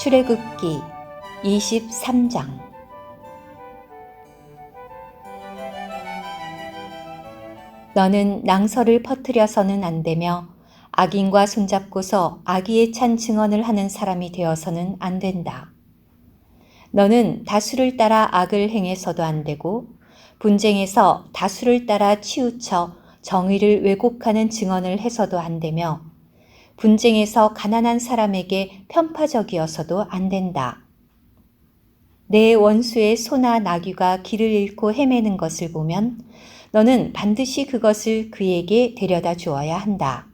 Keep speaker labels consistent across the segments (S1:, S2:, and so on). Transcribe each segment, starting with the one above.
S1: 출애굽기 23장 너는 낭설을 퍼뜨려서는 안 되며 악인과 손잡고서 악의에 찬 증언을 하는 사람이 되어서는 안 된다. 너는 다수를 따라 악을 행해서도 안 되고 분쟁에서 다수를 따라 치우쳐 정의를 왜곡하는 증언을 해서도 안 되며 분쟁에서 가난한 사람에게 편파적이어서도 안 된다. 내 원수의 소나 나귀가 길을 잃고 헤매는 것을 보면 너는 반드시 그것을 그에게 데려다 주어야 한다.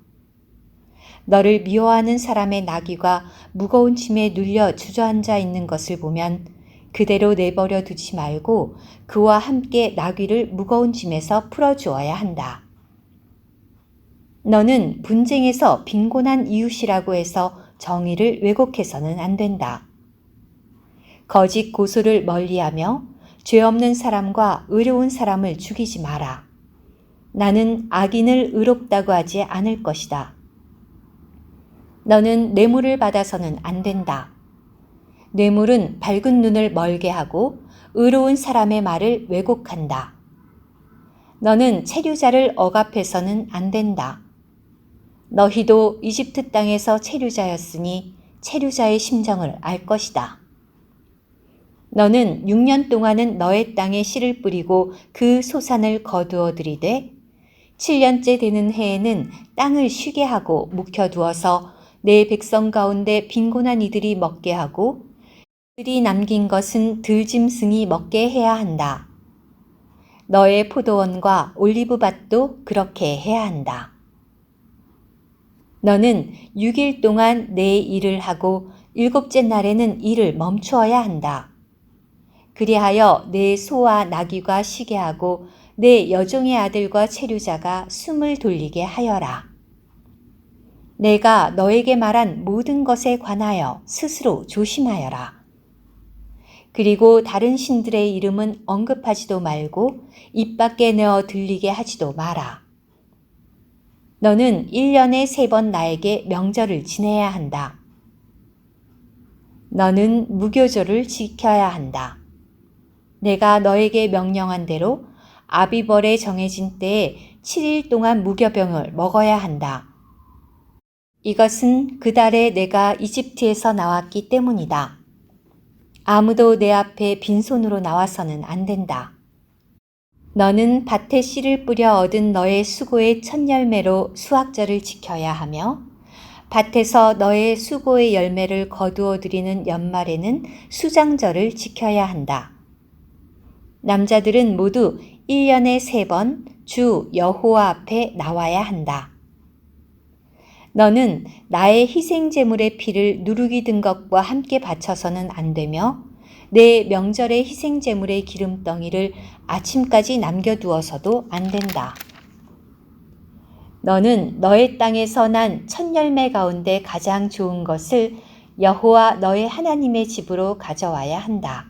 S1: 너를 미워하는 사람의 나귀가 무거운 짐에 눌려 주저앉아 있는 것을 보면 그대로 내버려 두지 말고 그와 함께 나귀를 무거운 짐에서 풀어 주어야 한다. 너는 분쟁에서 빈곤한 이웃이라고 해서 정의를 왜곡해서는 안 된다. 거짓 고소를 멀리하며 죄 없는 사람과 의로운 사람을 죽이지 마라. 나는 악인을 의롭다고 하지 않을 것이다. 너는 뇌물을 받아서는 안 된다. 뇌물은 밝은 눈을 멀게 하고 의로운 사람의 말을 왜곡한다. 너는 체류자를 억압해서는 안 된다. 너희도 이집트 땅에서 체류자였으니 체류자의 심정을 알 것이다. 너는 6년 동안은 너의 땅에 씨를 뿌리고 그 소산을 거두어 들이되 7년째 되는 해에는 땅을 쉬게 하고 묵혀두어서 내 백성 가운데 빈곤한 이들이 먹게 하고 그들이 남긴 것은 들짐승이 먹게 해야 한다. 너의 포도원과 올리브밭도 그렇게 해야 한다. 너는 6일 동안 내 일을 하고 일곱째 날에는 일을 멈추어야 한다. 그리하여 내 소와 나귀가 쉬게 하고 내 여종의 아들과 체류자가 숨을 돌리게 하여라. 내가 너에게 말한 모든 것에 관하여 스스로 조심하여라. 그리고 다른 신들의 이름은 언급하지도 말고 입 밖에 내어 들리게 하지도 마라. 너는 1년에 세 번 나에게 명절을 지내야 한다. 너는 무교절을 지켜야 한다. 내가 너에게 명령한 대로 아비벌에 정해진 때에 7일 동안 무교병을 먹어야 한다. 이것은 그 달에 내가 이집트에서 나왔기 때문이다. 아무도 내 앞에 빈손으로 나와서는 안 된다. 너는 밭에 씨를 뿌려 얻은 너의 수고의 첫 열매로 수확절을 지켜야 하며 밭에서 너의 수고의 열매를 거두어 들이는 연말에는 수장절을 지켜야 한다. 남자들은 모두 1년에 세 번 주 여호와 앞에 나와야 한다. 너는 나의 희생 제물의 피를 누룩이 든 것과 함께 바쳐서는 안 되며 내 명절의 희생 제물의 기름덩이를 아침까지 남겨두어서도 안 된다. 너는 너의 땅에서 난 첫 열매 가운데 가장 좋은 것을 여호와 너의 하나님의 집으로 가져와야 한다.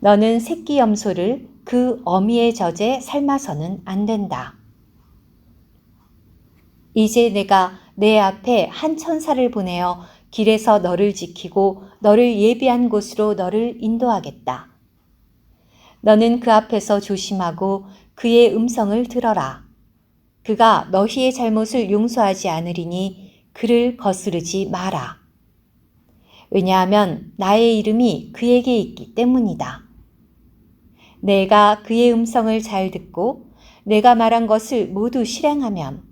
S1: 너는 새끼 염소를 그 어미의 젖에 삶아서는 안 된다. 이제 내가 내 앞에 한 천사를 보내어 길에서 너를 지키고 너를 예비한 곳으로 너를 인도하겠다. 너는 그 앞에서 조심하고 그의 음성을 들어라. 그가 너희의 잘못을 용서하지 않으리니 그를 거스르지 마라. 왜냐하면 나의 이름이 그에게 있기 때문이다. 내가 그의 음성을 잘 듣고 내가 말한 것을 모두 실행하면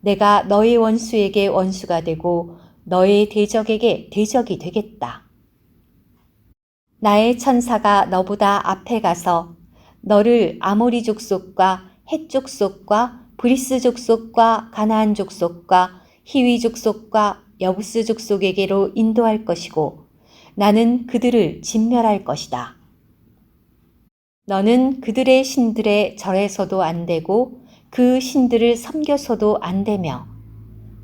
S1: 내가 너의 원수에게 원수가 되고 너의 대적에게 대적이 되겠다. 나의 천사가 너보다 앞에 가서 너를 아모리 족속과 헷 족 속과 브리스 족속과 가나안 족속과 히위 족속과 여부스 족속에게로 인도할 것이고 나는 그들을 진멸할 것이다. 너는 그들의 신들의 절에서도 안 되고 그 신들을 섬겨서도 안 되며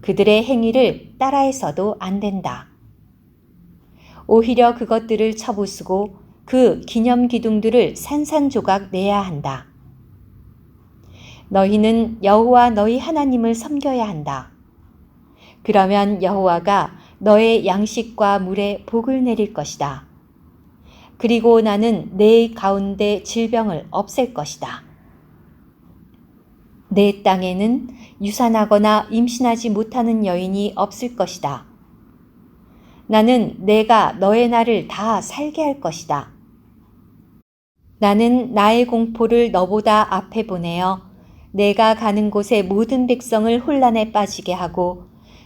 S1: 그들의 행위를 따라해서도 안 된다. 오히려 그것들을 쳐부수고 그 기념 기둥들을 산산조각 내야 한다. 너희는 여호와 너희 하나님을 섬겨야 한다. 그러면 여호와가 너의 양식과 물에 복을 내릴 것이다. 그리고 나는 내 가운데 질병을 없앨 것이다. 내 땅에는 유산하거나 임신하지 못하는 여인이 없을 것이다. 나는 내가 너의 날을 다 살게 할 것이다. 나는 나의 공포를 너보다 앞에 보내어 내가 가는 곳의 모든 백성을 혼란에 빠지게 하고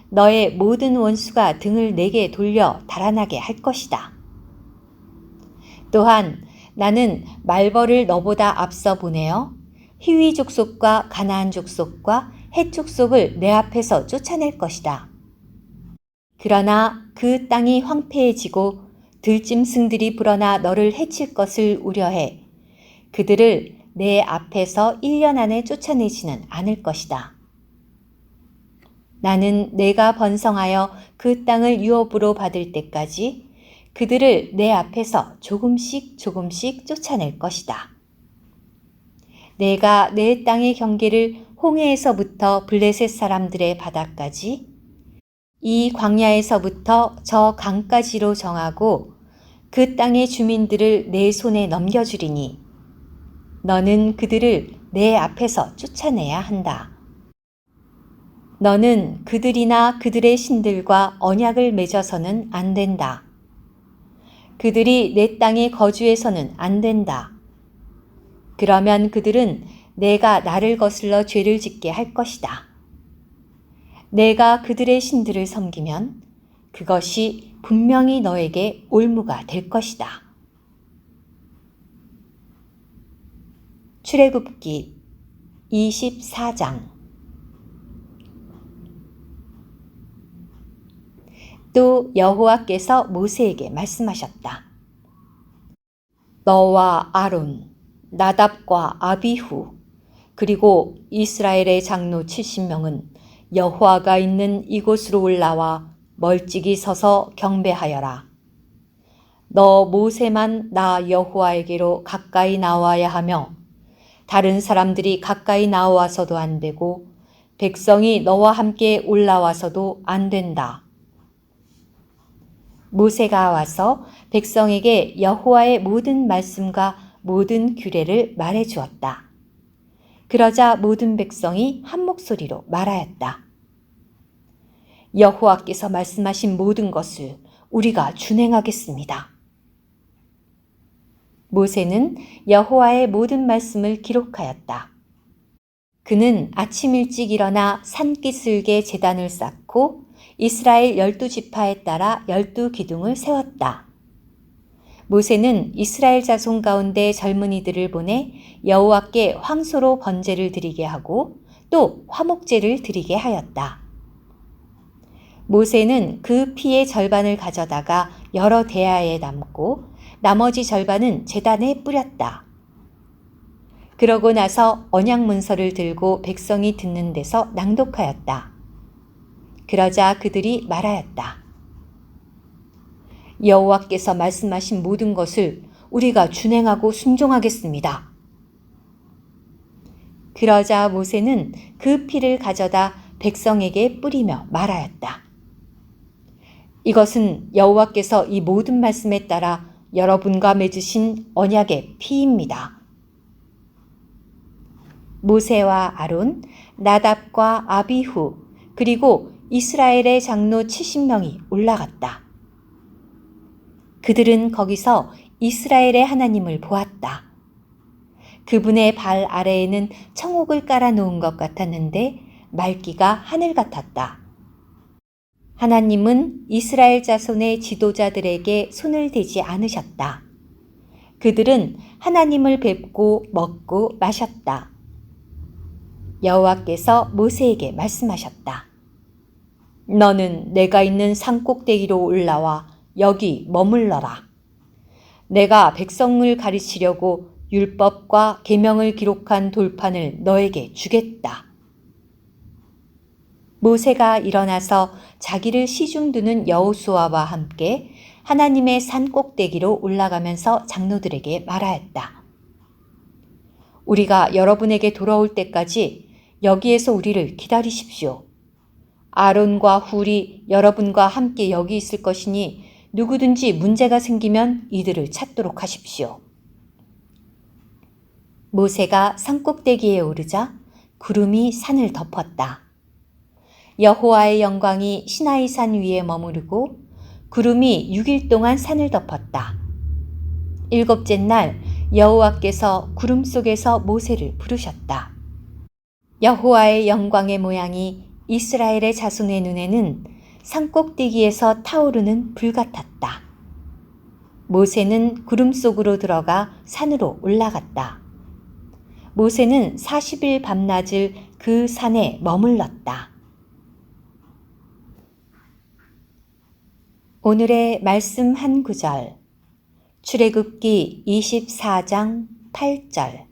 S1: 너의 모든 원수가 등을 내게 돌려 달아나게 할 것이다. 또한 나는 말벌을 너보다 앞서 보내어 히위 족속과 가나안 족속과 헷 족속을 내 앞에서 쫓아낼 것이다. 그러나 그 땅이 황폐해지고 들짐승들이 불어나 너를 해칠 것을 우려해 그들을 내 앞에서 1년 안에 쫓아내지는 않을 것이다. 나는 내가 번성하여 그 땅을 유업으로 받을 때까지 그들을 내 앞에서 조금씩 조금씩 쫓아낼 것이다. 내가 내 땅의 경계를 홍해에서부터 블레셋 사람들의 바다까지 이 광야에서부터 저 강까지로 정하고 그 땅의 주민들을 내 손에 넘겨주리니 너는 그들을 내 앞에서 쫓아내야 한다. 너는 그들이나 그들의 신들과 언약을 맺어서는 안 된다. 그들이 내 땅에 거주해서는 안 된다. 그러면 그들은 내가 나를 거슬러 죄를 짓게 할 것이다. 내가 그들의 신들을 섬기면 그것이 분명히 너에게 올무가 될 것이다. 출애굽기 24장 또 여호와께서 모세에게 말씀하셨다. 너와 아론, 나답과 아비후, 그리고 이스라엘의 장로 70명은 여호와가 있는 이곳으로 올라와 멀찍이 서서 경배하여라. 너 모세만 나 여호와에게로 가까이 나와야 하며 다른 사람들이 가까이 나와서도 안 되고 백성이 너와 함께 올라와서도 안 된다. 모세가 와서 백성에게 여호와의 모든 말씀과 모든 규례를 말해 주었다. 그러자 모든 백성이 한 목소리로 말하였다. 여호와께서 말씀하신 모든 것을 우리가 준행하겠습니다. 모세는 여호와의 모든 말씀을 기록하였다. 그는 아침 일찍 일어나 산기슭에 재단을 쌓고 이스라엘 열두 지파에 따라 열두 기둥을 세웠다. 모세는 이스라엘 자손 가운데 젊은이들을 보내 여호와께 황소로 번제를 드리게 하고 또 화목제를 드리게 하였다. 모세는 그 피의 절반을 가져다가 여러 대야에 담고 나머지 절반은 재단에 뿌렸다. 그러고 나서 언약 문서를 들고 백성이 듣는 데서 낭독하였다. 그러자 그들이 말하였다. 여호와께서 말씀하신 모든 것을 우리가 준행하고 순종하겠습니다. 그러자 모세는 그 피를 가져다 백성에게 뿌리며 말하였다. 이것은 여호와께서 이 모든 말씀에 따라 여러분과 맺으신 언약의 피입니다. 모세와 아론, 나답과 아비후, 그리고 이스라엘의 장로 70명이 올라갔다. 그들은 거기서 이스라엘의 하나님을 보았다. 그분의 발 아래에는 청옥을 깔아 놓은 것 같았는데 맑기가 하늘 같았다. 하나님은 이스라엘 자손의 지도자들에게 손을 대지 않으셨다. 그들은 하나님을 뵙고 먹고 마셨다. 여호와께서 모세에게 말씀하셨다. 너는 내가 있는 산 꼭대기로 올라와 여기 머물러라. 내가 백성을 가르치려고 율법과 계명을 기록한 돌판을 너에게 주겠다. 모세가 일어나서 자기를 시중 두는 여호수아와 함께 하나님의 산 꼭대기로 올라가면서 장로들에게 말하였다. 우리가 여러분에게 돌아올 때까지 여기에서 우리를 기다리십시오. 아론과 훌이 여러분과 함께 여기 있을 것이니 누구든지 문제가 생기면 이들을 찾도록 하십시오. 모세가 산꼭대기에 오르자 구름이 산을 덮었다. 여호와의 영광이 시나이 산 위에 머무르고 구름이 6일 동안 산을 덮었다. 일곱째 날 여호와께서 구름 속에서 모세를 부르셨다. 여호와의 영광의 모양이 이스라엘의 자손의 눈에는 산꼭대기에서 타오르는 불 같았다. 모세는 구름 속으로 들어가 산으로 올라갔다. 모세는 40일 밤낮을 그 산에 머물렀다. 오늘의 말씀 한 구절. 출애굽기 24장 8절.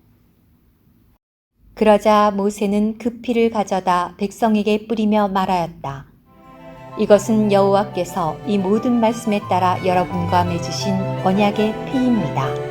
S1: 그러자 모세는 그 피를 가져다 백성에게 뿌리며 말하였다. 이것은 여호와께서 이 모든 말씀에 따라 여러분과 맺으신 언약의 피입니다.